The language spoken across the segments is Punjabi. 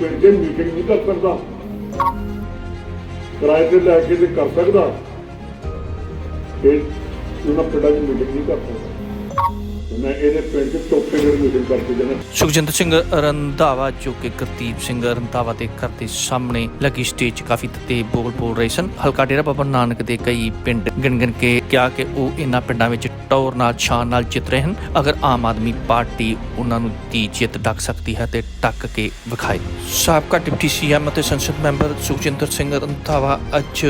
ਪਿੰਡ 'ਚ ਮੀਟਿੰਗ ਨਹੀਂ ਕਰ ਸਕਦਾ। ਕਿਰਾਏ ਤੇ ਲੈ ਕੇ ਤੇ ਕਰ ਸਕਦਾ। ਇਹ ਉਹਨਾਂ ਪਿੰਡਾਂ 'ਚ ਮੀਟਿੰਗ ਨਹੀਂ ਕਰ ਸਕਦਾ। ਮੈਂ ਇਹਦੇ ਪਿੰਡ ਚੌਥੇ ਦਿਨ ਮੀਟਿੰਗ ਕਰਕੇ ਜਾਣਾ। ਸੁਖਜਿੰਦਰ ਸਿੰਘ, ਰੰਧਾਵਾ ਜੋ ਕਿ ਗੁਰਦੀਪ ਸਿੰਘ, ਰੰਧਾਵਾ ਦੇ ਘਰ ਦੇ ਸਾਹਮਣੇ ਲੱਗੀ ਸਟੇਜ ਕਾਫੀ ਤੱਤੇ ਬੋਲ ਬੋਲ ਰਹੇ ਸਨ। ਹਲਕਾ ਡੇਰਾ ਬਾਬਾ ਨਾਨਕ ਦੇ ਕਈ ਪਿੰਡ ਗਿਣ ਗਿਣ ਕੇ ਕਿਹਾ ਕਿ ਉਹ ਇਹਨਾਂ ਪਿੰਡਾਂ ਵਿੱਚ ਟੌਰ ਨਾਲ ਛਾਨ ਨਾਲ ਜਿੱਤ ਰਹੇ ਹਨ। ਅਗਰ ਆਮ ਆਦਮੀ ਪਾਰਟੀ ਉਹਨਾਂ ਨੂੰ ਦੀ ਜਿੱਤ ਡੱਕ ਸਕਦੀ ਹੈ ਤੇ ਟੱਕ ਕੇ ਵਿਖਾਏ। ਸਾਬਕਾ ਡਿਪਟੀ ਸੀਐਮ ਅਤੇ ਸੰਸਦ ਮੈਂਬਰ ਸੁਖਜਿੰਦਰ ਸਿੰਘ, ਰੰਧਾਵਾ ਅੱਜ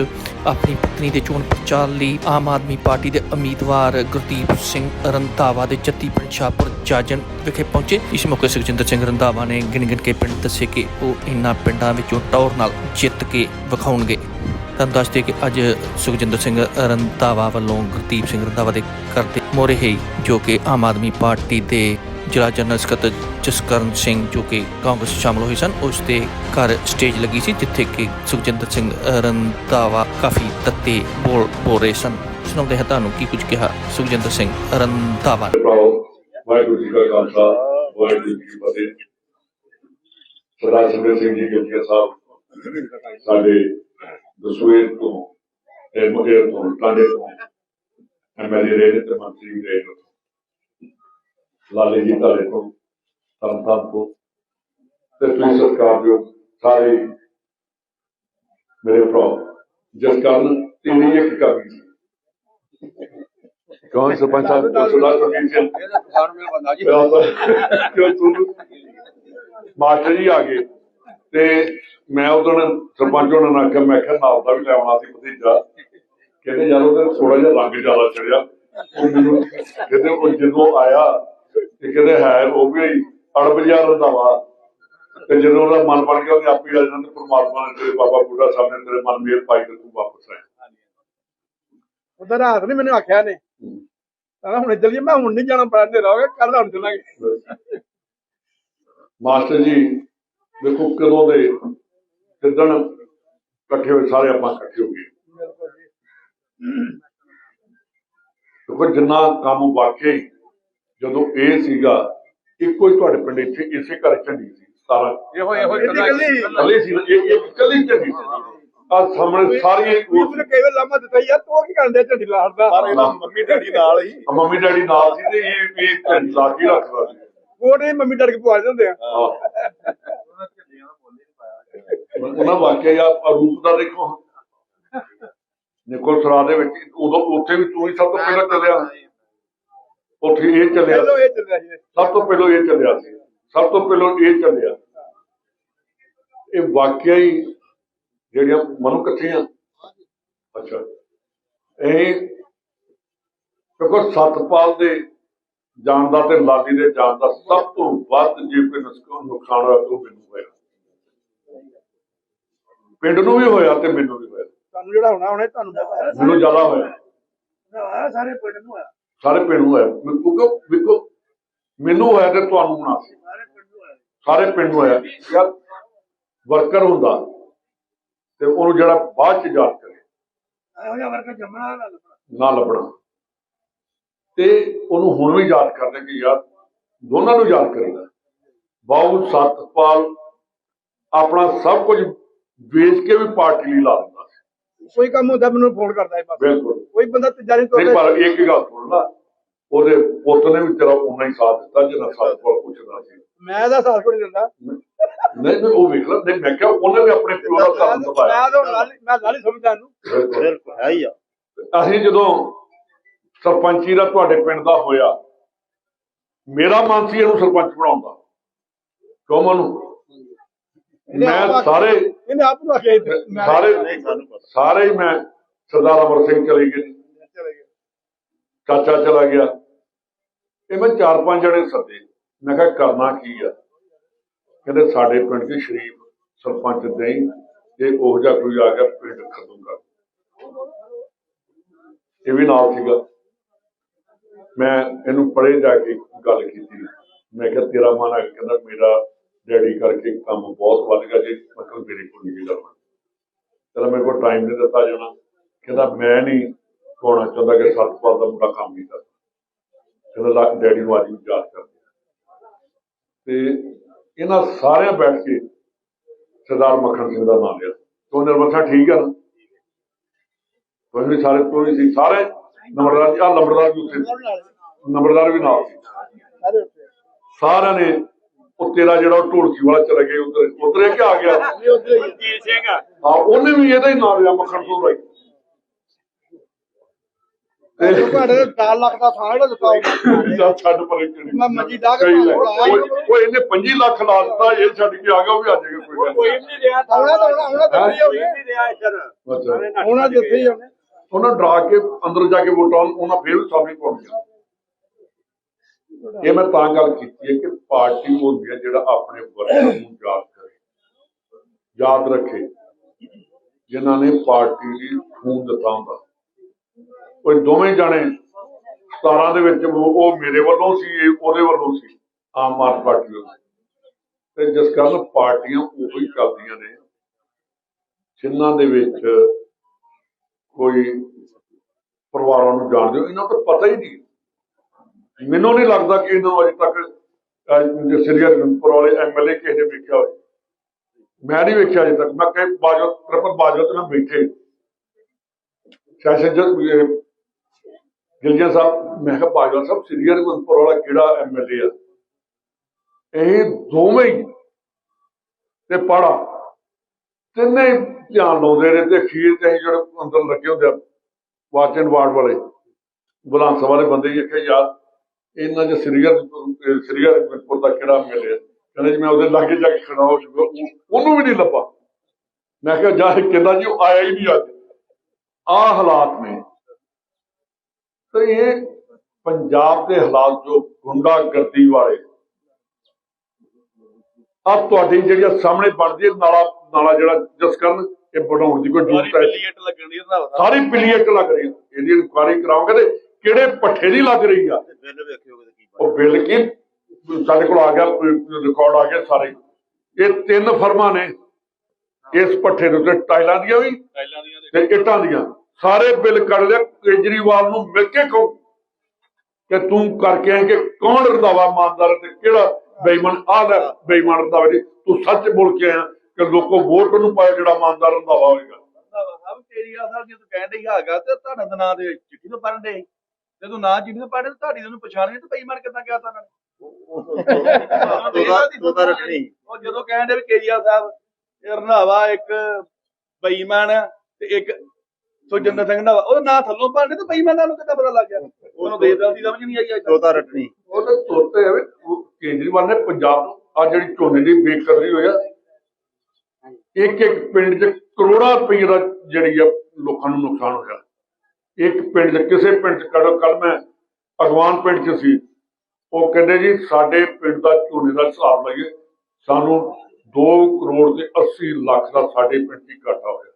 ਆਪਣੀ ਪਤਨੀ ਦੇ ਚੋਣ ਪ੍ਰਚਾਰ ਲਈ ਆਮ ਆਦਮੀ ਪਾਰਟੀ ਦੇ ਉਮੀਦਵਾਰ ਗੁਰਦੀਪ ਸਿੰਘ ਰੰਧਾਵਾ ਦੇ ਜੱਤੀ ਪਿੰਡ ਸ਼ਾਹਪੁਰ ਜਾਜਨ ਵਿਖੇ ਪਹੁੰਚੇ। ਇਸ ਮੌਕੇ ਸੁਖਜਿੰਦਰ ਸਿੰਘ ਰੰਧਾਵਾ ਨੇ ਗਿਣ ਗਿਣ ਕੇ ਪਿੰਡ ਦੱਸੇ ਕਿ ਉਹ ਇਹਨਾਂ ਪਿੰਡਾਂ ਵਿੱਚੋਂ ਟੌਰ ਨਾਲ ਜਿੱਤ ਕੇ ਵਿਖਾਉਣਗੇ। ਤੁਹਾਨੂੰ ਦੱਸਦੇ ਕਿ ਅੱਜ ਸੁਖਜਿੰਦਰ ਸਿੰਘ ਰੰਧਾਵਾ ਵੱਲੋਂ ਗੁਰਦੀਪ ਸਿੰਘ ਰੰਧਾਵਾ ਦੇ ਘਰ ਦੇ ਮੋਰੇ ਹੈ ਜੋ ਕਿ ਆਮ ਆਦਮੀ ਪਾਰਟੀ ਦੇ ਜ਼ਿਲ੍ਹਾ ਜਨਰਲ ਸਕੱਤਰ ਜਸਕਰਨ ਸਿੰਘ ਜੋ ਕਿ ਕਾਂਗਰਸ ਸ਼ਾਮਲ ਹੋਏ ਸਨ, ਉਸ ਦੇ ਘਰ ਸਟੇਜ ਲੱਗੀ ਸੀ, ਜਿੱਥੇ ਕਿ ਸੁਖਜਿੰਦਰ ਸਿੰਘ ਰੰਧਾਵਾ ਕਾਫੀ ਤੱਤੇ ਬੋਲ ਬੋਲ ਰਹੇ ਸਨ। ਸੁਣਾਉਂਦੇ ਹਾਂ ਤੁਹਾਨੂੰ ਕੀ ਕੁਝ ਕਿਹਾ ਸੁਖਜਿੰਦਰ ਸਿੰਘ ਰੰਧਾਵਾ ਵਾਹਿਗੁਰੂ ਜੀ ਕਾ ਖਾਲਸਾ, ਵਾਹਿਗੁਰੂ ਜੀ ਕੀ ਫਤਿਹ। ਸਰਦਾਰ ਸੁਖਬੀਰ ਸਿੰਘ ਜੀ ਗਿਲਜੀਆ ਸਾਹਿਬ, ਸਾਡੇ ਦਸੂਏ ਤੋਂ ਤੇ ਮੁਖੇਰ ਤੋਂ ਟਾਂਡੇ ਤੋਂ ਐਮਐਲਏ ਰਹੇ ਤੇ ਮੰਤਰੀ ਰਹੇ ਨੇ। ਲਾਲੇ ਜੀ ਤਾਲੇ ਤੋਂ ਤਰਨਤਾਰਨ ਤੋਂ ਤੇ ਤੁਸੀਂ ਸਤਿਕਾਰ ਦਿਓ ਸਾਰੇ ਮੇਰੇ ਭਰਾ। ਜਿਸ ਕਾਰਨ ਤੇਰੀ ਇੱਕ ਕਮੀ ਸੀ। ਕੌਣ ਸਰਪੰਚ ਸਾਹਿਬ? ਸਰਦਾਰ ਸੁਖਬੀਰ ਸਿੰਘ ਕਿਉਂ ਤੁਹਾਨੂੰ ਮਾਸਟਰ ਜੀ ਆ ਗਏ। ਤੇ ਮੈਂ ਉਦੋਂ ਸਰਪੰਚ ਉਹਨਾਂ ਨਾਲ ਆਖਿਆ ਮੈਂ ਕਿਹਾ ਨਾਲ ਦਾ ਵੀ ਲੈ ਆਉਣਾ ਸੀ ਭਤੀਜਾ। ਕਹਿੰਦੇ ਯਾਰ ਉਹਦਾ ਥੋੜਾ ਜਿਹਾ ਰੰਗ ਜ਼ਿਆਦਾ ਚੜਿਆ। ਉਹ ਮੈਨੂੰ ਕਹਿੰਦੇ ਉਹ ਜਦੋਂ ਆਇਆ ਤੇ ਕਹਿੰਦੇ ਹੈ ਉਹ ਵੀ ਜਿਹਾ ਰੰਧਾਵਾ। ਤੇ ਜਦੋਂ ਉਹਦਾ ਮਨ ਬਣ ਗਿਆ ਉਹਨੇ ਆਪੇ ਆ ਤੇ ਪ੍ਰਮਾਤਮਾ ਨੇ ਤੇਰੇ ਬਾਬਾ ਬੁੱਢਾ ਸਾਹਿਬ ਨੇ ਤੇਰੇ ਮਨ ਮੇਰ ਪਾਈ ਤੇ ਤੂੰ ਵਾਪਸ ਆਇਆ। ਉਹਦਾ ਰਾਤ ਨੇ ਮੈਨੂੰ ਆਖਿਆ ਨੇ। ਕਹਿੰਦਾ ਹੁਣ ਚੱਲੀਏ ਮੈਂ ਹੁਣ ਨਹੀਂ ਜਾਣਾ ਪੈਣਾ ਹਨੇਰਾ ਹੋ ਗਿਆ ਕੱਲ ਹੁਣ ਚੱਲਾਂਗੇ। ਮਾਸਟਰ ਜੀ ਦੇਖੋ ਕਦੋਂ ਦੇ ਜਿੱਦਣ ਇਕੱਠੇ ਹੋਏ ਸਾਰੇ ਆਪਾਂ ਇਕੱਠੇ ਹੋ ਗਏ। ਦੇਖੋ ਜਿੰਨਾ ਕੰਮ ਵਾਕਈ ਜਦੋਂ ਇਹ ਸੀਗਾ ਇੱਕੋ ਹੀ ਤੁਹਾਡੇ ਪਿੰਡ ਇੱਥੇ ਇਸੇ ਘਰ ਝੰਡੀ ਸੀ ਸਾਰਾ। ਇਹੋ ਇਹੋ ਇਕੱਲੀ ਕੱਲੇ ਸੀ। ਇਹ ਇਹ ਇਕੱਲੀ ਝੰਡੀ ਆ ਸਾਹਮਣੇ ਸਾਰੀ ਉਸ ਨੇ ਕਈ ਵਾਰ ਲਾਮਾ ਦਿੱਤਾ ਯਾਰ ਤੂੰ ਕੀ ਕਰਨ ਦੇ ਝੰਡੀ ਲਾੜਦਾ ਸਾਰੇ ਮੰਮੀ ਡੈਡੀ ਨਾਲ ਹੀ। ਆ ਮੰਮੀ ਡੈਡੀ ਨਾਲ ਸੀ ਤੇ ਇਹ ਇਹ ਝੰਡੀ ਲਾ ਕੇ ਰੱਖਦਾ ਸੀ। ਕੋੜੇ ਮੰਮੀ ਡੈਡੀ ਕੇ ਪਵਾ ਦਿੰਦੇ ਆ। ਉਹਨਾਂ ਵਾਕਿਆ ਯਾ ਰੂਪ ਦਾ ਦੇਖੋ। ਨਿਕੋਲ ਸਰਾ ਦੇ ਵਿੱਚ ਉਦੋਂ ਉੱਥੇ ਵੀ ਤੂੰ ਹੀ ਸਭ ਤੋਂ ਪਹਿਲਾਂ ਚੱਲਿਆ। ਉੱਥੇ ਇਹ ਚੱਲਿਆ ਪਹਿਲਾਂ ਇਹ ਚੱਲਿਆ ਸੀ ਸਭ ਤੋਂ ਪਹਿਲਾਂ ਇਹ ਚੱਲਿਆ ਸੀ। ਸਭ ਤੋਂ ਪਹਿਲਾਂ ਇਹ ਚੱਲਿਆ। ਇਹ ਵਾਕਿਆ ਹੀ ਜਿਹੜੀਆਂ ਮਨੁ ਇਕੱਠੀਆਂ। ਅੱਛਾ। ਇਹ ਕਿਉਂਕਿ ਸਤਪਾਲ ਦੇ ਜਾਣ ਦਾ ਤੇ ਲਾਲੀ ਦੇ ਜਾਣ ਦਾ ਸਭ ਤੋਂ ਵੱਧ ਜੇ ਕੋਈ ਨੁਕਸਾਨ ਨੁਕਸਾਨ ਹੋਇਆ ਤਾਂ ਉਹ ਮੈਨੂੰ ਹੋਇਆ। ਪਿੰਡ ਨੂੰ ਵੀ ਹੋਇਆ ਤੇ ਮੈਨੂੰ ਵੀ ਹੋਇਆ। ਤੁਹਾਨੂੰ ਜਿਹੜਾ ਹੋਣਾ ਉਹਨੇ ਤੁਹਾਨੂੰ ਪਤਾ ਹੈ ਮੈਨੂੰ ਜ਼ਿਆਦਾ ਹੋਇਆ ਸਾਰੇ ਪਿੰਡ ਨੂੰ ਹੋਇਆ। ਸਾਰੇ ਪਿੰਡ ਨੂੰ ਹੋਇਆ ਕਿਉਂਕਿ ਵੇਖੋ ਮੈਨੂੰ ਹੋਇਆ ਤੇ ਤੁਹਾਨੂੰ ਹੋਣਾ ਸੀ ਸਾਰੇ ਪਿੰਡ ਨੂੰ ਯਾਰ ਵਰਕਰ ਹੁੰਦਾ। ਤੇ ਉਹਨੂੰ ਜਿਹੜਾ ਬਾਅਦ ਚ ਯਾਦ ਕਰੇ। ਇਹੋ ਜਿਹਾ ਵਰਕ ਜੰਮਣਾ ਨਾ ਲੱਭਣਾ। ਨਾ ਲੱਭਣਾ। ਤੇ ਉਹਨੂੰ ਹੁਣ ਵੀ ਯਾਦ ਕਰਦੇ ਕਿ ਯਾਰ ਦੋਨਾਂ ਨੂੰ ਯਾਦ ਕਰੀਦਾ। ਬਾਬੂ ਸਤਪਾਲ ਆਪਣਾ ਸਭ ਕੁਝ ਵੇਚ ਕੇ ਵੀ ਪਾਰਟੀ ਲਈ ਲਾ ਕੋਈ ਕੰਮ ਹੁੰਦਾ ਮੈਨੂੰ ਫੋਨ ਕਰਦਾ ਹੈ ਬਸ। ਬਿਲਕੁਲ। ਕੋਈ ਬੰਦਾ ਤੀਜਾ ਨਹੀਂ ਨਹੀਂ ਤੋੜਦਾ ਪਰ ਇੱਕ ਗੱਲ ਸੁਣਨਾ ਉਹਦੇ ਪੁੱਤ ਨੇ ਵੀ ਤੇਰਾ ਉਨਾ ਹੀ ਸਾਥ ਦਿੱਤਾ ਜਿੰਨਾ ਸਤਪਾਲ ਪੁੱਛਦਾ ਸੀ। ਮੈਂ ਇਹਦਾ ਸਾਥ ਕੋਈ ਨਹੀਂ ਦਿੰਦਾ। ਨਹੀਂ ਨਹੀਂ ਉਹ ਵੇਖ ਲੈ ਨਹੀਂ ਮੈਂ ਕਿਹਾ ਉਹਨੇ ਵੀ ਆਪਣੇ ਪਿਓ ਦਾ ਧਰਮ ਮੈਂ ਬਤਾਇਆ ਤਾਂ ਲਾਲੀ ਮੈਂ ਲਾਲੀ ਸਮਝਦਾ ਇਹਨੂੰ ਬਿਲਕੁਲ। ਹੈ ਹੀ ਆ। ਅਸੀਂ ਜਦੋਂ ਸਰਪੰਚੀ ਦਾ ਤੁਹਾਡੇ ਪਿੰਡ ਦਾ ਹੋਇਆ ਮੇਰਾ ਮਨ ਸੀ ਇਹਨੂੰ ਸਰਪੰਚ ਬਣਾਉਣ ਦਾ। ਕਿਉਂ ਮਨੂੰ? ਮੈਂ ਸਾਰੇ ਇਹਨੇ ਆਪ ਨੂੰ ਆਖਿਆ ਸਾਰੇ ਨਹੀਂ ਸਾਨੂੰ ਪਤਾ। ਸਾਰੇ ਹੀ ਮੈਂ ਸਰਦਾਰ ਅਮਰ ਸਿੰਘ ਚਲੇ ਗਏ। ਚਾਚਾ ਚਲਾ ਗਿਆ। ਇਹ ਮੈਂ ਚਾਰ ਪੰਜ ਜਣੇ ਸੱਦੇ। ਮੈਂ ਕਿਹਾ ਕਰਨਾ ਕੀ ਆ? ਕਹਿੰਦੇ ਸਾਡੇ ਪਿੰਡ ਦੇ ਸ਼ਰੀਫ ਸਰਪੰਚ ਨਹੀਂ। ਤੇ ਉਹ ਜਿਹਾ ਕੋਈ ਆ ਗਿਆ ਪਿੰਡ ਖਤਮ ਕਰ ਇਹ ਵੀ ਨਾਲ ਸੀਗਾ। ਮੈਂ ਇਹਨੂੰ ਪੜੇ ਜਾ ਕੇ ਗੱਲ ਕੀਤੀ। ਮੈਂ ਕਿਹਾ ਤੇਰਾ ਮਨ ਹੈ ਕਹਿੰਦਾ ਮੇਰਾ ਡੈਡੀ ਕਰਕੇ ਕੰਮ ਬਹੁਤ ਵੱਧ ਗਿਆ ਜੀ ਮਤਲਬ ਮੇਰੇ ਕੋਲ ਨਹੀਂ ਕਰਨਾ ਕਹਿੰਦਾ ਮੇਰੇ ਕੋਲ ਟਾਈਮ ਨਹੀਂ ਦਿੱਤਾ ਜਾਣਾ। ਕਹਿੰਦਾ ਮੈਂ ਨਹੀਂ ਹੋਣਾ ਚਾਹੁੰਦਾ ਕਿ ਸਤਪਾਲ ਦਾ ਮੁੰਡਾ ਕੰਮ ਨਹੀਂ ਕਰਦਾ ਕਹਿੰਦਾ ਲਾ- ਡੈਡੀ ਨੂੰ ਅੱਜ ਯਾਦ ਕਰਦੇ। ਤੇ ਇਹਨਾਂ ਸਾਰਿਆਂ ਬੈਠ ਕੇ ਸਰਦਾਰ ਮੱਖਣ ਸਿੰਘ ਦਾ ਨਾਮ ਲਿਆ। ਤੋਂ ਨਿਰਮਲ ਸਿੰਘ ਠੀਕ ਆ ਨਾ? ਕੋਈ ਵੀ ਸਾਰੇ ਕੋਈ ਸੀ ਸਾਰੇ ਨੰਬਰਦਾਰ ਆ ਨੰਬਰਦਾਰ ਵੀ ਉੱਥੇ ਨੰਬਰਦਾਰ ਵੀ ਨਾਲ। ਸੀ ਸਾਰਿਆਂ ਨੇ ਉਹ ਤੇਰਾ ਜਿਹੜਾ ਢੋਲਕੀ ਵਾਲਾ ਚਲਾ ਗਿਆ ਉਧਰ ਉਧਰ ਇਹ ਕਿ ਆ। ਗਿਆ ਹੀ ਉਹਨੇ ਵੀ ਇਹਦਾ ਹੀ ਨਾਮ ਲਿਆ ਮੱਖਣ ਤੋਂ ਬਾਈ ਹੈ ਤੁਹਾਡੇ 4 ਲੱਖ ਦਾ ਥਾਂ ਜਿਹੜਾ ਦਿੱਤਾ ਉਹਨੇ। ਜਾਂ ਛੱਡ ਪਰੇ ਕਿਹੜੀ ਮੈਂ ਮੰਜੀ ਡਾਹ ਕੇ ਸਹੀ ਹੈ। ਲਾਇਆ। ਉਹ ਉਹ ਇਹਨੇ 25 ਲੱਖ ਲਾ ਦਿੱਤਾ ਇਹ ਛੱਡ ਕੇ ਆ ਗਿਆ ਉਹ ਵੀ ਆ ਜਾਏਗਾ ਕੋਈ ਗੱਲ ਕੋਈ ਨਹੀਂ। ਵੀ ਨਹੀਂ ਰਿਹਾ ਆਉਣਾ ਤਾਂ ਆਉਣਾ ਆਉਣਾ ਤਾਂ ਦਿੱਤੀ ਕੋਈ ਉਹਨੇ ਨਹੀਂ ਰਿਹਾ ਇੱਧਰ। ਅੱਛਾ। ਉਹਨਾਂ ਦਿੱਤੀ ਹੀ ਉਹਨੇ ਉਹਨਾਂ ਡਰਾ ਕੇ ਅੰਦਰ ਜਾ ਕੇ ਵੋਟਾਂ ਉਹਨਾਂ ਫੇਰ ਸਾਹਮਣੇ ਪਾਉਣੀਆਂ ਇਹ ਮੈਂ ਤਾਂ ਗੱਲ ਕੀਤੀ ਹੈ ਕਿ ਪਾਰਟੀ ਉਹ ਹੁੰਦੀ ਹੈ ਜਿਹੜਾ ਆਪਣੇ ਵਰਕਰ ਨੂੰ ਯਾਦ ਕਰੇ। ਯਾਦ ਰੱਖੇ। ਜਿਨ੍ਹਾਂ ਨੇ ਪਾਰਟੀ ਦੀ ਖੂਨ ਦਿੱਤਾ ਹੁੰਦਾ। ਉਹ ਦੋਵੇਂ ਜਾਣੇ 17 ਦੇ ਵਿੱਚ ਉਹ ਮੇਰੇ ਵੱਲੋਂ ਸੀ ਉਹਦੇ ਵੱਲੋਂ ਸੀ, ਆਮ ਆਦਮੀ ਪਾਰਟੀ ਵੱਲੋਂ। ਤੇ ਜਿਸ ਕਾਰਨ ਪਾਰਟੀਆਂ ਉਹੀ ਚੱਲਦੀਆਂ ਨੇ, ਜਿਨ੍ਹਾਂ ਦੇ ਵਿੱਚ ਕੋਈ ਪਰਿਵਾਰਾਂ ਨੂੰ ਜਾਣਦੇ ਹੋ। ਇਹਨਾਂ ਨੂੰ ਪਤਾ ਹੀ ਨਹੀਂ। ਮੈਨੂੰ ਨਹੀਂ ਲੱਗਦਾ ਕਿ ਇਹਨਾਂ ਨੂੰ ਅਜੇ ਤੱਕ ਸ੍ਰੀ ਹਰਿਮੰਦਰ ਵਾਲੇ ਐਮਐਲਏ ਕਿਸੇ ਨੇ ਵੇਖਿਆ ਹੋਵੇ। ਮੈਂ ਨਹੀਂ ਵੇਖਿਆ ਅਜੇ ਤੱਕ। ਮੈਂ ਕਹੇ ਬਾਜੋ ਤ੍ਰਿਪਤ ਬਾਜੋ ਤੇ ਮੈਂ ਬੈਠੇ। ਸੈਸ਼ਨ ਜਦ ਗਿਲਜੀਆ ਸਾਹਿਬ, ਮੈਂ ਕਿਹਾ ਬਾਜਵਾ ਸਾਹਿਬ, ਸ੍ਰੀ ਹਰਿਮੰਦਰ ਵਾਲਾ ਕਿਹੜਾ ਐਮਐਲਏ ਆ? ਇਹ ਦੋਵੇਂ ਹੀ। ਤੇ ਪੜਾ। ਤਿੰਨੇ ਧਿਆਨ ਲਾਉਂਦੇ ਨੇ ਤੇ ਅਖੀਰ ਤੇ ਜਿਹੜੇ ਅੰਦਰ ਲੱਗੇ ਹੁੰਦੇ ਆ ਵਾਚ ਵਾਰਡ ਵਾਲੇ ਬੁਲਾਂਸ ਸਭਾ ਦੇ ਬੰਦੇ ਹੀ ਆਖਿਆ ਯਾਰ ਇਹਨਾਂ ਦੇ ਸ੍ਰੀਗਰ ਸ੍ਰੀਗਰ ਦਾ ਕਿਹੜਾ ਮਿਲਿਆ ਕਹਿੰਦੇ ਜੀ ਮੈਂ ਉਹਦੇ ਲਾਗੇ ਜਾ ਕੇ ਖੜਾ ਹੋ ਚੁੱਕਾ ਉਹ- ਉਹਨੂੰ ਵੀ ਨਹੀਂ ਲੱਭਾ। ਮੈਂ ਕਿਹਾ ਜਾ ਕਹਿੰਦਾ ਜੀ ਉਹ ਆਇਆ ਹੀ ਨਹੀਂ ਅੱਜ। ਆਹ ਹਾਲਾਤ ਨੇ। ਤੇ ਇਹ ਪੰਜਾਬ ਦੇ ਹਾਲਾਤ ਜੋ ਗੁੰਡਾਗਰਦੀ ਵਾਲੇ ਆ ਤੁਹਾਡੀ ਜਿਹੜੀ ਸਾਹਮਣੇ ਬਣਦੀ ਹੈ ਨਾਲਾ ਨਾਲਾ ਜਿਹੜਾ ਜਿਸ ਕਾਰਨ ਇਹ ਬਣਾਉਣ ਦੀ ਕੋਈ ਜ਼ਰੂਰਤ ਹੈ। ਸਾਰੀ ਪਲੀਏਟ ਲੱਗ ਰਹੀ ਹੈ ਇਹਦੀ ਇਨਕੁਆਰੀ ਕਰਾਉਂਗੇ ਤੇ ਕਿਹੜੇ ਪੱਠੇ ਦੀ ਲੱਗ ਰਹੀ ਆ? ਬਿੱਲ ਵੇਖਿਓ ਕਿਤੇ ਕੀ ਉਹ ਬਿੱਲ ਕੀ? ਸਾਡੇ ਕੋਲ ਆ ਗਿਆ ਰਿਕਾਰਡ ਆ ਗਿਆ ਸਾਰੇ। ਇਹ ਤਿੰਨ ਫਰਮਾਂ ਨੇ। ਇਸ ਪੱਠੇ ਦੇ ਉੱਤੇ ਟਾਈਲਾਂ ਦੀਆਂ ਵੀ ਟਾਈਲਾਂ ਦੀਆਂ ਤੇ ਇੱਟਾਂ ਦੀਆਂ। ਸਾਰੇ ਬਿੱਲ ਕੱਢ ਲਿਆ ਕੇਜਰੀਵਾਲ ਨੂੰ ਮਿਲ ਕੇ ਕਹੋ ਕਿ ਤੂੰ ਕਰਕੇ ਆਏ ਕਿ ਕੌਣ ਰੰਧਾਵਾ ਇਮਾਨਦਾਰ ਤੇ ਕਿਹੜਾ ਬੇਈਮਾਨ? ਆਹ ਬੇਈਮਾਨ ਰੰਧਾਵਾ ਜੀ ਤੂੰ ਸੱਚ ਬੋਲ ਕੇ ਆਇਆ ਕਿ ਲੋਕੋ ਵੋਟ ਨੂੰ ਪਾਇਆ ਜਿਹੜਾ ਇਮਾਨਦਾਰ ਰੰਧਾਵਾ ਹੋਏਗਾ। ਸਾਹਿਬ ਤੇਰੀ ਆ ਸਾਹਿਬ ਜੇ ਤੂੰ ਕਹਿਣ ਡਈ ਹੈਗਾ ਤੇ ਤੁਹਾਡਾ ਨਾਂ ਦੇ ਚਿੱਠੀ ਤੋਂ ਪੜਨ ਦੇ ਜੇ ਤੂੰ ਨਾਂ ਪੜ੍ਹਦੇ ਤੇ ਤੁਹਾਡੀ ਉਹਨੂੰ ਪਛਾਣ ਨਹੀਂ ਤੇ ਬੇਈਮਾਨ ਕਿੱਦਾਂ ਗਿਆ ਤਾਂ। ਉਹ ਜਦੋਂ ਕਹਿਣ ਦੇ ਵੀ ਕੇਜੀਆ ਸਾਹਿਬ ਇੱਕ ਬੇਈਮਾਨ ਤੇ ਇੱਕ ਸਿੰਘ ਦਾ ਉਹ ਨਾਂ ਥੱਲੋਂ ਪੜਦੇ ਤੇ ਬੇਈਮਾਨ ਨੂੰ ਕਿੱਦਾਂ ਪਤਾ ਲੱਗ ਗਿਆ? ਉਹਨੂੰ ਬੇਦਲ ਦੀ ਸਮਝ ਨਹੀਂ ਆਈ ਅੱਜ। ਤੱਕ। ਤੋਤਾ ਰੱਟਣੀ ਉਹ ਤਾਂ ਤੋਤੇ ਹੈ ਉਹ ਕੇਜਰੀਵਾਲ ਨੇ ਪੰਜਾਬ ਨੂੰ ਆ ਜਿਹੜੀ ਝੋਨੇ ਦੀ ਬੇਕਦਰੀ ਹੋਇਆ ਇੱਕ ਇੱਕ ਪਿੰਡ 'ਚ ਕਰੋੜਾਂ ਰੁਪਏ ਦਾ ਜਿਹੜੀ ਆ ਲੋਕਾਂ ਨੂੰ ਨੁਕਸਾਨ ਹੋਇਆ। ਇੱਕ ਪਿੰਡ 'ਚ ਕਿਸੇ ਪਿੰਡ 'ਚ ਕੱਲ ਕੱਲ ਮੈਂ ਅਗਵਾਨ ਪਿੰਡ 'ਚ ਸੀ। ਉਹ ਕਹਿੰਦੇ ਜੀ, ਸਾਡੇ ਪਿੰਡ ਦਾ ਝੋਨੇ ਦਾ ਹਿਸਾਬ ਲਈਏ, ਸਾਨੂੰ 2 ਕਰੋੜ ਤੇ 80 ਲੱਖ ਦਾ ਸਾਡੇ ਪਿੰਡ 'ਚ ਘਾਟਾ ਹੋਇਆ।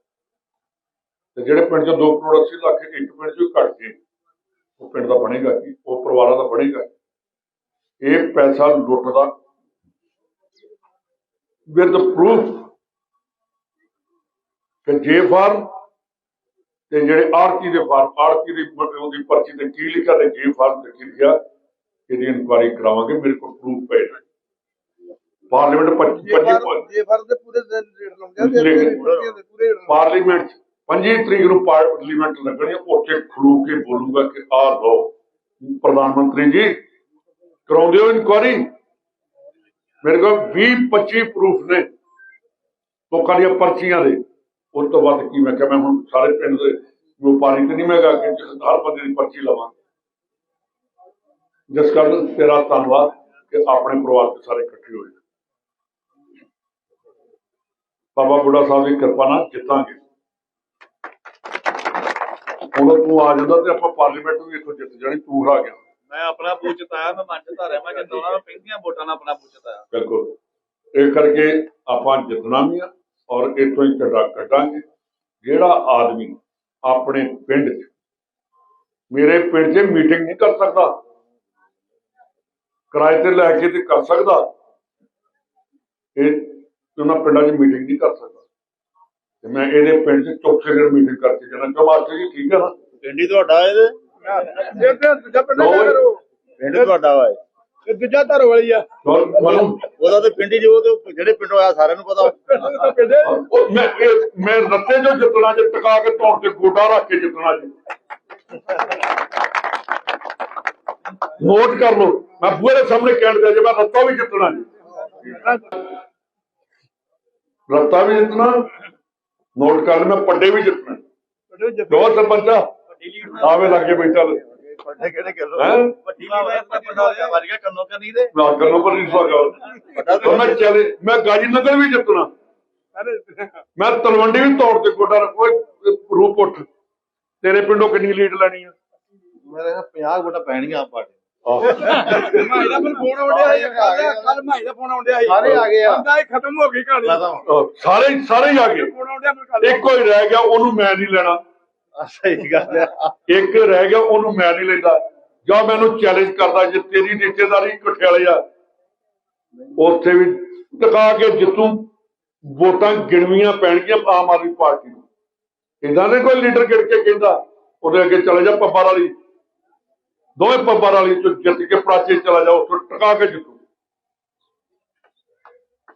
ਤੇ ਜਿਹੜੇ ਪਿੰਡ 'ਚ 2 ਕਰੋੜ 80 ਲੱਖ ਇੱਕ ਪਿੰਡ 'ਚ ਘਟ ਗਏ, ਉਹ ਪਿੰਡ ਦਾ ਬਣੇਗਾ ਕੀ? ਉਹ ਪਰਿਵਾਰਾਂ ਦਾ ਬਣੇਗਾ ਇਹ ਪੈਸਾ ਲੁੱਟਦਾ। ਵਿਦ ਪ੍ਰੂਫ ਕਿ ਜੇ ਫਾਰਮ ਤੇ ਜਿਹੜੇ ਆਰਤੀ ਦੇ ਫਾਰਮ ਆਰਤੀ ਦੀ ਉਹਦੀ ਪਰਚੀ ਤੇ ਕੀ ਲਿਖਿਆ ਤੇ ਜੇ ਫਾਰਮ ਤੇ ਕੀ ਲਿਖਿਆ ਇਹਦੀ ਇਨਕੁਆਰੀ ਕਰਾਵਾਂਗੇ ਮੇਰੇ ਕੋਲ ਪ੍ਰੂਫ ਪਏ ਨੇ। ਪਾਰਲੀਮੈਂਟ 25 ਜੇ ਫਰ 25 ਜੇ ਫਰ ਦੇ ਪੂਰੇ ਦਿਨ ਰੇਟ ਲਾਉਂਦੇ ਆ ਪੂਰੇ ਪਾਰਲੀਮੈਂਟ 'ਚ 25 ਤਰੀਕ ਨੂੰ ਪਾਰਲੀਮੈਂਟ ਲੱਗਣੀ ਹੈ, ਉੱਥੇ ਖੜੂ ਕੇ ਬੋਲੂਗਾ ਕਿ ਆ ਲਓ। ਪ੍ਰਧਾਨ ਮੰਤਰੀ ਜੀ ਕਰਾਉਂਦੇ ਹੋ ਇਨਕੁਆਰੀ? ਮੇਰੇ ਕੋਲ 20 25 ਪ੍ਰੂਫ ਨੇ ਲੋਕਾਂ ਦੀਆਂ ਪਰਚੀਆਂ ਦੇ। ਉਸ ਤੋਂ ਬਾਅਦ ਕੀ ਮੈਂ ਕਿਹਾ ਮੈਂ ਹੁਣ ਸਾਰੇ ਪਿੰਡ ਦੇ ਵਪਾਰੀ ਤੇ ਨਹੀਂ ਮੈਂ ਕਿ ਹਰ ਬੰਦੇ ਦੀ ਪਰਚੀ ਲਵਾਂ। ਜਿਸ ਕਾਰਨ ਤੇਰਾ ਧੰਨਵਾਦ ਕਿ ਆਪਣੇ ਪਰਿਵਾਰ ਦੇ ਸਾਰੇ ਇਕੱਠੇ ਹੋਏ। ਬਾਬਾ ਬੁੱਢਾ ਸਾਹਿਬ ਦੀ ਕਿਰਪਾ ਨਾਲ ਜਿੱਤਾਂਗੇ। ਹੁਣ ਤੂੰ ਆ ਜਾਂਦਾ ਤੇ ਆਪਾਂ ਪਾਰਲੀਮੈਂਟ ਵੀ ਇੱਥੋਂ ਜਿੱਤ ਜਾਣੀ ਤੂੰ ਹਰਾ ਗਿਆ। ਮੈਂ ਆਪਣਾ ਤਾਇਆ ਮੈਂ ਮੰਨ ਚ ਧਾਰਿਆ ਮੈਂ ਜਿੰਦਾ ਉਹਨਾਂ ਪਹਿਲੀਆਂ ਵੋਟਾਂ ਨਾਲ ਆਪਣਾ ਤਾਇਆ ਬਿਲਕੁਲ। ਇਹ ਕਰਕੇ ਆਪਾਂ ਜਿੱਤਣਾ ਵੀ ਆ ਔਰ ਇੱਥੋਂ ਹੀ ਕੱਢਾ ਕੱਢਾਂਗੇ। ਜਿਹੜਾ ਆਦਮੀ ਆਪਣੇ ਪਿੰਡ 'ਚ ਮੇਰੇ ਪਿੰਡ 'ਚ ਮੀਟਿੰਗ ਨਹੀਂ ਕਰ ਸਕਦਾ। ਕਿਰਾਏ ਤੇ ਲੈ ਕੇ ਤੇ ਕਰ ਸਕਦਾ। ਇਹ ਉਹਨਾਂ ਪਿੰਡਾਂ 'ਚ ਮੀਟਿੰਗ ਨਹੀਂ ਕਰ ਸਕਦਾ। ਤੇ ਮੈਂ ਇਹਦੇ ਪਿੰਡ 'ਚ ਚੌਥੇ ਦਿਨ ਮੀਟਿੰਗ ਕਰਕੇ ਜਾਣਾ। ਕਿਉਂ ਮਾਸਟਰ ਜੀ ਠੀਕ ਹੈ ਨਾ? ਪਿੰਡ ਹੀ ਤੁਹਾਡਾ ਇਹਦੇ? ਜੇ ਤੇ ਦੂਜਾ ਪਿੰਡ ਕਰੋ ਪਿੰਡ ਤੁਹਾਡਾ ਵਾ ਇਹ। ਇਹ ਦੂਜਾ ਧਰੋ ਵਾਲੀ ਆ। ਉਹਦਾ ਤੇ ਪਿੰਡ ਜੋ ਤੇ ਜਿਹੜੇ ਪਿੰਡੋਂ ਆਇਆ ਸਾਰਿਆਂ ਨੂੰ ਪਤਾ ਉਹ ਮੈਂ ਇਹ- ਮੈਂ ਰੱਤੇ ਜੋ ਜਿੱਤਣਾ ਜੇ ਟਿਕਾ ਕੇ ਤੌਰ ਤੇ ਗੋਡਾ ਰੱਖ ਕੇ ਜਿੱਤਣਾ ਜੀ। ਨੋਟ ਕਰ ਲਓ। ਮੈਂ ਬੂਹੇ ਦੇ ਸਾਹਮਣੇ ਕਹਿਣ ਦਿਆ ਜੇ ਮੈਂ ਰੱਤਾ ਵੀ ਜਿੱਤਣਾ ਜੀ। ਰੱਤਾ ਵੀ ਜਿੱਤਣਾ ਨੋਟ ਕਰ ਲੈ ਮੈਂ ਪੱਡੇ ਵੀ ਜਿੱਤਣਾ। ਦੋ ਸਰਪੰਚਾ ਆਵੇ ਲੱਗੇ ਬੈਠਾ। ਵੱਡੇ ਕਿਹੜੇ ਕਿਲੋ ਹੈ? ਵੱਡੀ ਮੈਂ ਪਤਾ ਵੱਜ ਗਿਆ ਕੰਨੋਂ ਕੰਨੀ ਦੇ। ਨਾ ਕਰਨੋਂ ਪਰ ਨਹੀਂ ਸਵਾਗਾ ਤਾਂ ਮੈਂ ਚਲੇ ਮੈਂ ਗਾਜੀ ਨਗਰ ਵੀ ਜਿੱਤਣਾ ਮੈਂ ਤਲਵੰਡੀ ਵੀ ਤੌਰ ਤੇ ਗੋਡਾ ਰੱਖੋ ਰੂਪ ਉੱਠ। ਤੇਰੇ ਪਿੰਡੋਂ ਕਿੰਨੀ ਲੀਡ ਲੈਣੀ ਆ? ਮੇਰੇ 50 ਵੋਟਾਂ ਪੈਣਗੀਆਂ ਆਪ ਪਾਰਟੀ ਆਹ, ਮਾਈ ਦਾ ਮੈਨੂੰ ਫੋਨ ਆਉਂਦਿਆ ਸੀ ਕੱਲ ਮਾਈ ਦਾ ਫੋਨ ਆਉਂਦਿਆ ਸੀ। ਸਾਰੇ ਆ ਗਏ ਆ। ਕਹਿੰਦਾ ਇਹ ਖਤਮ ਹੋ ਗਈ ਕਹਾਣੀ ਆਹ, ਸਾਰੇ ਸਾਰੇ ਹੀ ਆ ਗਏ। ਫੋਨ ਆਉਂਦਿਆ ਮੈਨੂੰ ਕੱਲ ਇੱਕੋ ਹੀ ਰਹਿ ਗਿਆ ਉਹਨੂੰ ਮੈਂ ਨਹੀਂ ਲੈਣਾ। ਸਹੀ ਗੱਲ ਆ। ਇੱਕ ਰਹਿ ਗਿਆ, ਉਹਨੂੰ ਮੈਂ ਨਹੀਂ ਲੈਂਦਾ। ਜਾਂ ਮੈਨੂੰ ਚੈਲੰਜ ਕਰਦਾ ਜੇ ਤੇਰੀ ਰਿਸ਼ਤੇਦਾਰੀ ਕਠਿਆਲੇ ਆ। ਉੱਥੇ ਵੀ ਟਿਕਾ ਕੇ ਜਿੱਤੂ, ਵੋਟਾਂ ਗਿਣਵੀਆਂ ਪੈਣਗੀਆਂ ਆਮ ਆਦਮੀ ਪਾਰਟੀ ਨੂੰ। ਇਦਾਂ ਦੇ ਕੋਈ ਲੀਡਰ ਗਿਣ ਕੇ ਕਹਿੰਦਾ, ਉਹਦੇ ਅੱਗੇ ਚਲੇ ਜਾ ਪੱਬਾਰ ਵਾਲੀ। ਦੋਵੇਂ ਪੱਬਾਰ ਵਾਲੀ ਚ ਜਿੱਤ ਕੇ ਪ੍ਰਾਚੇ ਚਲਾ ਜਾ, ਉੱਥੋਂ ਟਿਕਾ ਕੇ ਜਿੱਤੂ।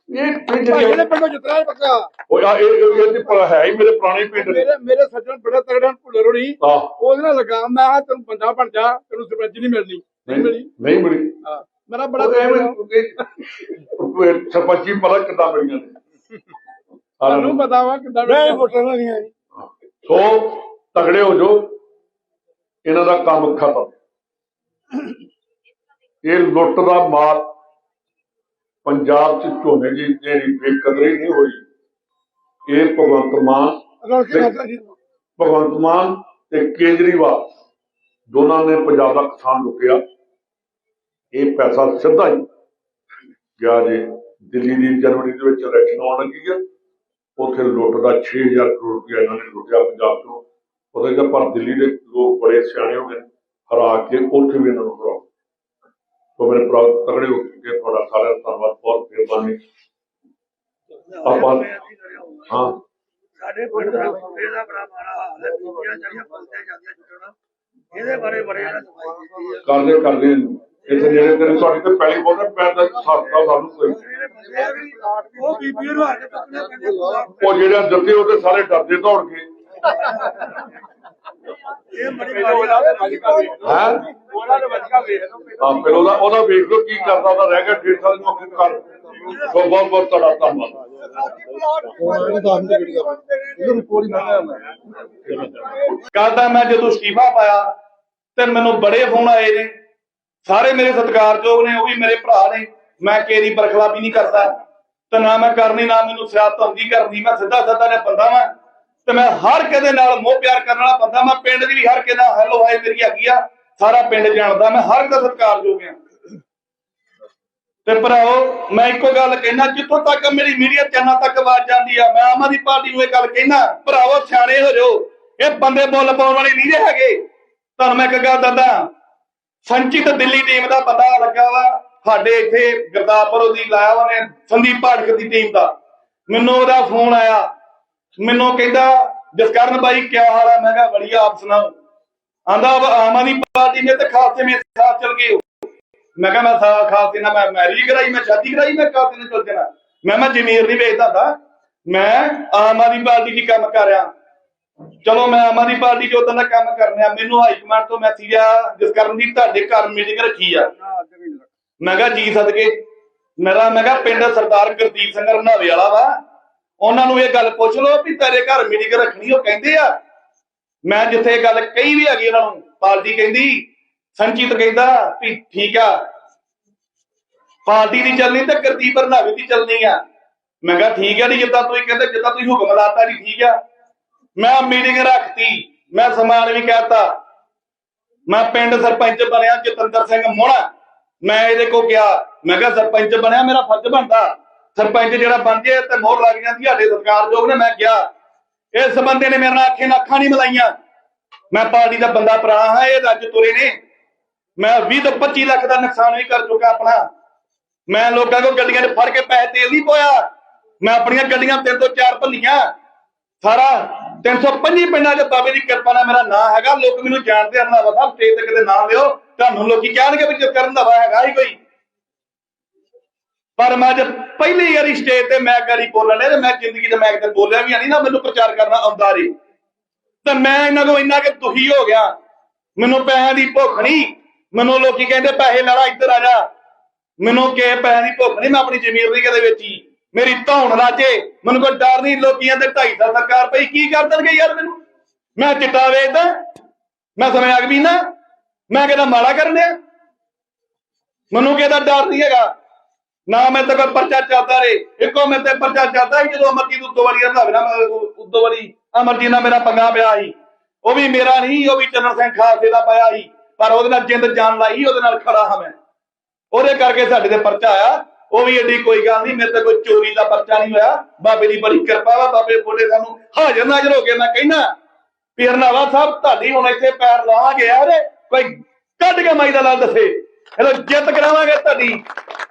ਇਹ ਇਹ ਭਾਈ ਜਿਹੜੀ- ਇਹਨੇ ਪਿੰਡੋਂ ਜਿੱਤਣਾ ਹੈ ਪੱਕਾ ਉਹ ਆ ਇਹ ਇਹ ਇਹਦੀ ਭਲਾ ਹੈ ਹੀ ਮੇਰੇ ਪੁਰਾਣੇ ਪਿੰਡ ਦੇ। ਮੇਰੇ ਮੇਰੇ ਸੱਜਣ ਬੜਾ ਤਗੜਾ ਭੁੱਲਰ ਹੋਣੀ। ਆਹ ਉਹਦੇ ਨਾਲ ਲਗਾ ਮੈਂ ਕਿਹਾ ਤੈਨੂੰ ਬੰਦਾ ਬਣ ਜਾ ਤੈਨੂੰ ਸਰਪੰਚ ਨਹੀਂ ਮਿਲਣੀ। ਨਹੀਂ ਮਿਲੀ? ਨਹੀਂ ਮਿਲੀ। ਹਾਂ। ਮੇਰਾ ਬੜਾ ਉਹ ਪਿਆਰ ਐਵੇਂ ਆ। ਉਹ ਸਰਪੰਚੀ ਪਤਾ ਕਿੱਦਾਂ ਮਿਲੀਆਂ ਨੇ? ਤੁਹਾਨੂੰ ਪਤਾ ਵਾ ਕਿੱਦਾਂ ਮੈਂ ਵੋਟਾਂ ਨਹੀਂ ਆਈ ਸੋ ਤਗੜੇ ਹੋ ਜੋ ਇਹਨਾਂ ਦਾ ਕੰਮ ਖਤਮ। ਇਹ ਲੁੱਟ ਦਾ ਮਾਲ ਪੰਜਾਬ ਚ ਝੋਨੇ ਦੀ ਜਿਹੜੀ ਬੇਕਦਰੀ ਨਹੀਂ ਹੋਈ ਇਹ ਭਗਵੰਤ ਮਾਨ ਭਗਵੰਤ ਮਾਨ ਤੇ ਕੇਜਰੀਵਾਲ ਦੋਨਾਂ ਨੇ ਪੰਜਾਬ ਦਾ ਕਿਸਾਨ ਲੁੱਟਿਆ ਇਹ ਪੈਸਾ ਸਿੱਧਾ ਹੀ ਗਿਆ ਜੀ ਦਿੱਲੀ ਦੀ ਜਨਵਰੀ ਦੇ ਵਿੱਚ ਇਲੈਕਸ਼ਨ ਆਉਣ ਲੱਗੀ ਆ ਉੱਥੇ ਲੁੱਟ ਦਾ 6000 ਕਰੋੜ ਰੁਪਇਆ ਇਹਨਾਂ ਨੇ ਲੁੱਟਿਆ ਪੰਜਾਬ ਤੋਂ ਉਹਦੇ ਪਰ ਦਿੱਲੀ ਦੇ ਲੋਕ ਬੜੇ ਸਿਆਣੇ ਹੋ ਗਏ ਹਰਾ ਕੇ ਉੱਥੇ ਵੀ ਇਹਨਾਂ ਨੂੰ ਹਰਾਓ। ਉਹ ਮੇਰੇ ਭਰਾ ਤਗੜੇ ਹੋ ਕੇ ਤੁਹਾਡਾ ਸਾਰਿਆਂ ਦਾ ਧੰਨਵਾਦ ਬਹੁਤ ਮਿਹਰਬਾਨੀ। ਆਪਾਂ ਹਾਂ। ਸਾਡੇ ਪਿੰਡ ਦਾ ਮੁੰਡੇ ਦਾ ਬੜਾ ਮਾੜਾ ਹਾਲ ਹੈ ਬੀਬੀਆਂ ਜਿਹੜੀਆਂ ਫਸਦੇ ਜਾਂਦੀਆਂ ਛੁੱਟਣਾ ਇਹਦੇ ਬਾਰੇ ਬੜੇ ਇਹਨਾਂ ਸਫ਼ਾਈ ਕੀਤੀ ਹੈ ਕਰਦੇ ਕਰਦੇ ਇਸ ਜਿਹੜੇ ਤੇਰੇ ਤੁਹਾਡੀ ਤੇ ਪਹਿਲੀ ਬੋਲਦਾ ਪੈਰ ਦਾ ਸਾਥਾ ਸਾਨੂੰ ਕੋਈ ਜਿਹੜੇ ਉਹ ਬੀਬੀਆਂ ਨੂੰ ਹੱਥ ਤੱਕਣੇ ਪੈਂਦੇ ਉਹ ਜਿਹੜਾ ਦਿੱਤੇ ਉਹਦੇ ਸਾਰੇ ਡਰਦੇ ਦੌੜ ਗਏ। ਹੈ। ਫਿਰ ਉਹਦਾ ਉਹਦਾ ਵੇਖ ਲਓ ਕੀ ਕਰਦਾ ਉਹਦਾ ਰਹਿ ਗਿਆ ਡੇਢ ਸਾਲ ਨੂੰ ਅੱਗੇ ਕਰ। ਸੋ ਬਹੁਤ ਬਹੁਤ ਤੁਹਾਡਾ ਧੰਨਵਾਦ। ਕੱਲ ਦਾ ਮੈਂ ਜਦੋਂ ਅਸਤੀਫਾ ਪਾਇਆ ਤੇ ਮੈਨੂੰ ਬੜੇ ਫੋਨ ਆਏ ਨੇ। ਸਾਰੇ ਮੇਰੇ ਸਤਿਕਾਰਯੋਗ ਨੇ ਉਹ ਵੀ ਮੇਰੇ ਭਰਾ ਨੇ। ਮੈਂ ਕੇਰੀ ਬਰਖਲਾਫੀ ਨਹੀਂ ਕਰਦਾ। ਤੇ ਨਾ ਮੈਂ ਕਰਨੀ ਨਾ ਮੈਨੂੰ ਸਿਆਸਤ ਆਉਂਦੀ ਕਰਨੀ। ਮੈਂ ਸਿੱਧਾ ਸਿੱਧਾ ਨੇ ਬੰਦਾ ਵਾਂ। ਤੇ ਮੈਂ ਹਰ ਕਿਸੇ ਨਾਲ ਮੋਹ ਪਿਆਰ ਕਰਨ ਵਾਲਾ ਬੰਦਾ, ਮੈਂ ਪਿੰਡ ਦੀ ਵੀ ਹਰ ਕਿਸੇ ਨਾਲ ਹੈਲੋ ਹਾਈ ਮੇਰੀ ਹੈਗੀ ਆ, ਸਾਰਾ ਪਿੰਡ ਜਾਣਦਾ, ਮੈਂ ਹਰ ਦਾ ਸਤਿਕਾਰਯੋਗ ਆ। ਤੇ ਭਰਾਓ ਮੈਂ ਇੱਕੋ ਗੱਲ ਕਹਿਣਾ, ਜਿੱਥੋਂ ਤੱਕ ਮੇਰੀ ਮੀਡੀਆ ਚੈਨਲ ਤੱਕ ਆਵਾਜ਼ ਜਾਂਦੀ ਆ, ਮੈਂ ਆਮ ਆਦਮੀ ਪਾਰਟੀ ਨੂੰ ਇਹ ਗੱਲ ਕਹਿਣਾ, ਭਰਾਵੋ, ਸਿਆਣੇ ਹੋ ਜਾਓ, ਇਹ ਬੰਦੇ ਬੋਲ ਪਾਉਣ ਵਾਲੇ ਨਹੀਂ ਰਹੇ ਹੈਗੇ। ਤੁਹਾਨੂੰ ਮੈਂ ਇੱਕ ਗੱਲ ਦੱਸਦਾ, ਸੰਚਿਤ ਦਿੱਲੀ ਟੀਮ ਦਾ ਬੰਦਾ ਲੱਗਾ ਵਾ, ਸਾਡੇ ਇੱਥੇ ਗੁਰਦਾਸਪੁਰ ਉਹਦੀ ਲਾਇਆ ਉਹਨੇ ਸੰਦੀਪ ਪਾਠਕ ਦੀ ਟੀਮ ਦਾ। ਮੈਨੂੰ ਉਹਦਾ ਫੋਨ ਆਇਆ ਮੈਨੂੰ ਕਹਿੰਦਾ ਜਸਕਰਨ ਬਾਈ, ਕਿਆ ਹਾਲ ਹੈ ਮੈਂ ਕਿਹਾ ਬੜੀਆ ਆਪ ਸੁਣਾਓ? ਆਂਦਾ ਆਮ ਆਦਮੀ ਪਾਰਟੀ ਨੇ ਤੇ ਖਾਸੇ ਮੇਰੇ ਸਾਥ ਚਲ ਗਏ ਮੈਂ ਕਿਹਾ, ਮੈਂ ਸਾ ਖਾਲਸੇ ਨਾਲ ਮੈਂ ਮੈਰਿਜ ਕਰਾਈ, ਮੈਂ ਸ਼ਾਦੀ ਕਰਾਈ, ਮੈਂ ਖਾਲਸੇ ਨਾਲ ਚਲ ਜਾਣਾ? ਮੈਂ ਮੈਂ ਜ਼ਮੀਰ ਨਹੀਂ ਵੇਚਦਾ ਹੁੰਦਾ ਮੈਂ ਆਮ ਆਦਮੀ ਪਾਰਟੀ ਚ ਕੰਮ ਕਰ ਰਿਹਾ। ਚਲੋ, ਮੈਂ ਆਮ ਆਦਮੀ ਪਾਰਟੀ 'ਚ ਉਦੋਂ ਦਾ ਕੰਮ ਕਰਨਿਆ ਮੈਨੂੰ ਹਾਈ ਕਮਾਂਡ ਤੋਂ ਮੈਸੇਜ ਆ ਜਿਸ ਦੀ ਤੁਹਾਡੇ ਘਰ ਮੀਟਿੰਗ ਰੱਖੀ ਆ। ਮੈਂ ਕਿਹਾ, ਜੀ ਸਦਕੇ। ਮੇਰਾ, ਮੈਂ ਕਿਹਾ, ਪਿੰਡ ਸਰਦਾਰ ਗੁਰਦੀਪ ਸਿੰਘ ਰੰਧਾਵੇ ਵਾਲਾ ਵਾ। ਉਹਨਾਂ ਨੂੰ ਇਹ ਗੱਲ ਪੁੱਛ ਲਓ ਵੀ ਤੇਰੇ ਘਰ ਮੀਟਿੰਗ ਰੱਖਣੀ, ਉਹ ਕਹਿੰਦੇ ਆ। ਮੈਂ ਜਿੱਥੇ ਇਹ ਗੱਲ ਕਹੀ ਵੀ ਹੈਗੀ ਉਹਨਾਂ ਨੂੰ ਪਾਰਟੀ ਕਹਿੰਦੀ, ਸੰਚਿਤ ਕਹਿੰਦਾ ਵੀ ਠੀਕ ਆ। ਪਾਰਟੀ ਦੀ ਚੱਲਣੀ ਤੇ ਗੁਰਦੀਪ ਰੰਧਾਵੇ ਦੀ ਚੱਲਣੀ ਆ। ਮੈਂ ਕਿਹਾ ਠੀਕ ਆ ਜੀ, ਜਿੱਦਾਂ ਤੁਸੀਂ ਕਹਿੰਦੇ, ਜਿੱਦਾਂ ਤੁਸੀਂ ਹੁਕਮ ਲਾਤਾ ਜੀ, ਠੀਕ ਆ। ਮੈਂ ਮੀਟਿੰਗ ਰੱਖਤੀ, ਮੈਂ ਸਮਾਨ ਵੀ ਕਹਿਤਾ। ਮੈਂ ਪਿੰਡ ਸਰਪੰਚ ਬਣਿਆ, ਜਤਿੰਦਰ ਸਿੰਘ ਮੋਹਣਾ। ਮੈਂ ਇਹਦੇ ਕੋ ਗਿਆ, ਮੈਂ ਕਿਹਾ ਸਰਪੰਚ ਬਣਿਆ, ਮੇਰਾ ਫਰਜ਼ ਬਣਦਾ। ਸਰਪੰਚ ਜਿਹੜਾ ਬਣ ਜੇ ਤੇ ਮੋਹਰ ਲੱਗ ਜਾਂਦੀ ਸਾਡੇ ਸਤਿਕਾਰਯੋਗ ਨੇ, ਮੈਂ ਗਿਆ ਇਸ ਬੰਦੇ ਨੇ ਮੇਰੇ ਨਾਲ ਅੱਖੇ ਨਾਲ ਅੱਖਾਂ ਨਹੀਂ ਮਿਲਾਈਆਂ। ਮੈਂ ਪਾਰਟੀ ਦਾ ਬੰਦਾ ਭਰਾ ਹਾਂ, ਇਹ ਰੱਜ ਤੁਰੇ ਨੇ। ਮੈਂ 20 ਤੋਂ 25 ਲੱਖ ਦਾ ਨੁਕਸਾਨ ਵੀ ਕਰ ਚੁੱਕਾ ਆਪਣਾ। ਮੈਂ ਲੋਕਾਂ ਕੋਲ ਗੱਡੀਆਂ 'ਚ ਫੜ ਕੇ ਪੈਸੇ ਤੇਲ ਨਹੀਂ ਪੋਇਆ। ਮੈਂ ਆਪਣੀਆਂ ਗੱਡੀਆਂ ਤਿੰਨ ਤੋਂ ਚਾਰ ਭੰਨੀਆਂ ਸਾਰਾ 325 ਪਿੰਡਾਂ 'ਚ ਬਾਬੇ ਦੀ ਕਿਰਪਾ ਨਾਲ ਮੇਰਾ ਨਾਂ ਹੈਗਾ। ਲੋਕ ਮੈਨੂੰ ਜਾਣਦੇ ਹਨ ਨਾ ਸਾਹਿਬ ਸਟੇਜ ਤੇ ਕਿਤੇ ਨਾਂ ਲਿਓ ਤੁਹਾਨੂੰ ਲੋਕੀ ਕਹਿਣਗੇ ਵੀ ਜਿਸ ਕਰਨ ਦਾ ਹੈਗਾ ਹੀ ਕੋਈ। ਪਰ ਮੈਂ ਅੱਜ ਪਹਿਲੀ ਵਾਰੀ ਸਟੇਜ ਤੇ ਮੈਂ ਗਾੜੀ ਬੋਲਣ ਡਿਆ ਤੇ ਮੈਂ ਜ਼ਿੰਦਗੀ 'ਚ ਮੈਂ ਕਿਤੇ ਬੋਲਿਆ ਵੀ ਨਹੀਂ ਨਾ, ਮੈਨੂੰ ਪ੍ਰਚਾਰ ਕਰਨਾ ਆਉਂਦਾ ਜੀ ਤਾਂ ਮੈਂ ਇਹਨਾਂ ਤੋਂ ਇੰਨਾ ਕਿ ਦੁਖੀ ਹੋ ਗਿਆ। ਮੈਨੂੰ ਪੈਸਿਆਂ ਦੀ ਭੁੱਖ ਨਹੀਂ ਮੈਨੂੰ ਲੋਕੀ ਕਹਿੰਦੇ ਪੈਸੇ ਲੈਣਾ ਇੱਧਰ ਆ ਜਾ। ਮੈਨੂੰ ਕਿ ਪੈਸਿਆਂ ਦੀ ਭੁੱਖ ਨਹੀਂ ਮੈਂ ਆਪਣੀ ਜ਼ਮੀਰ ਦੀ ਕਦੇ ਵੇਚੀ। ਮੇਰੀ ਧੌਣ ਰਾਜੇ, ਮੈਨੂੰ ਕੋਈ ਡਰ ਨਹੀਂ ਲੋਕੀਆਂ ਦੇ 250 ਸਰਕਾਰ ਪਈ ਕੀ ਕਰ ਦੇਣਗੇ ਯਾਰ ਮੈਨੂੰ? ਮੈਂ ਚਿੱਟਾ ਵੇਚਦਾ, ਮੈਂ ਸਮਿਆਗ ਵੀ ਨਾ ਮੈਂ ਕਿਹਦਾ ਮਾੜਾ ਕਰਨ ਡਿਆ ਮੈਨੂੰ ਕਿਹਦਾ ਡਰ ਨਹੀਂ ਹੈਗਾ? ਨਾ ਮੈਂ ਤੇ ਕੋਈ ਪਰਚਾ ਚੱਲਦਾ ਰੇ। ਇੱਕੋ ਮੈਂ ਤੇ ਪਰਚਾ ਚੱਲਦਾ ਸੀ ਜਦੋਂ ਅਮਰਜੀਤ ਉੱਤੋਂ ਵਾਲੀ ਰੰਧਾਵੇ ਨਾਲ ਉੱਤੋਂ ਵਾਲੀ ਅਮਰਜੀਤ ਨਾਲ ਮੇਰਾ ਪੰਗਾ ਪਿਆ ਸੀ। ਉਹ ਵੀ ਮੇਰਾ ਨਹੀਂ ਉਹ ਵੀ ਚੰਨਣ ਸਿੰਘ ਖਾਲਸੇ ਦਾ ਪਾਇਆ ਸੀ। ਪਰ ਉਹਦੇ ਨਾਲ ਜਿੰਦ ਜਾਨ ਲਾਈ ਉਹਦੇ ਨਾਲ ਖੜਾ ਹਾਂ ਮੈਂ। ਉਹਦੇ ਕਰਕੇ ਸਾਡੇ ਤੇ ਪਰਚਾ ਆਇਆ। ਉਹ ਵੀ ਏਡੀ ਕੋਈ ਗੱਲ ਨਹੀਂ, ਮੇਰੇ ਤੇ ਕੋਈ ਚੋਰੀ ਦਾ ਪਰਚਾ ਨਹੀਂ ਹੋਇਆ। ਬਾਬੇ ਦੀ ਬੜੀ ਕਿਰਪਾ ਵਾ, ਬਾਬੇ ਬੋਲੇ ਸਾਨੂੰ ਹਾਜ਼ਰ ਨਾਜ਼ਰ ਹੋ ਕੇ ਮੈਂ ਕਹਿਣਾ ਪੀਰ ਨਾਵਾ ਸਾਹਿਬ, ਤੁਹਾਡੀ ਹੁਣ ਇੱਥੇ ਪੈਰ ਲਾਵਾਂਗੇ ਯਾਰ ਕੋਈ ਕੱਢ ਕੇ ਮਾਈ ਦਾ ਲਾਲ ਦੱਸੇ। ਇਹਦਾ ਜਿੱਤ ਕਰਾਵਾਂਗੇ ਤੁਹਾਡੀ।